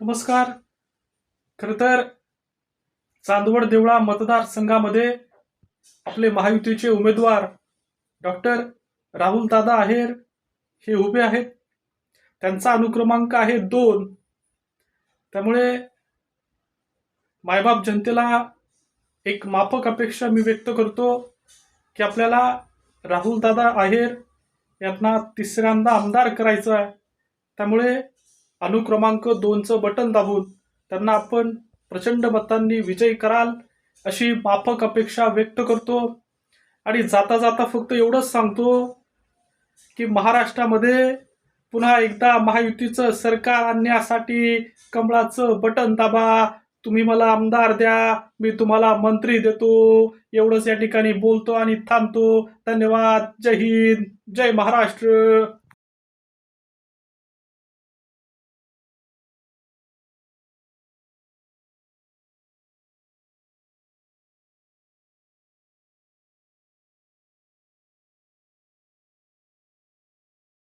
नमस्कार. खर तर चांदवड देवळा मतदारसंघामध्ये आपले महायुतीचे उमेदवार डॉक्टर राहुल दादा आहेर हे उभे आहेत. त्यांचा अनुक्रमांक आहे दोन. त्यामुळे मायबाप जनतेला एक माफक अपेक्षा मी व्यक्त करतो की आपल्याला राहुल दादा आहेर यांना तिसऱ्यांदा आमदार करायचं आहे. त्यामुळे अनुक्रमांक दोनचं बटन दाबून त्यांना आपण प्रचंड मतांनी विजय कराल अशी माफक अपेक्षा व्यक्त करतो. आणि जाता जाता फक्त एवढंच सांगतो की महाराष्ट्रामध्ये पुन्हा एकदा महायुतीचं सरकार आणण्यासाठी कमळाचं बटन दाबा. तुम्ही मला आमदार द्या मी तुम्हाला मंत्री देतो. एवढंच या ठिकाणी बोलतो आणि थांबतो. धन्यवाद. जय हिंद. जय महाराष्ट्र.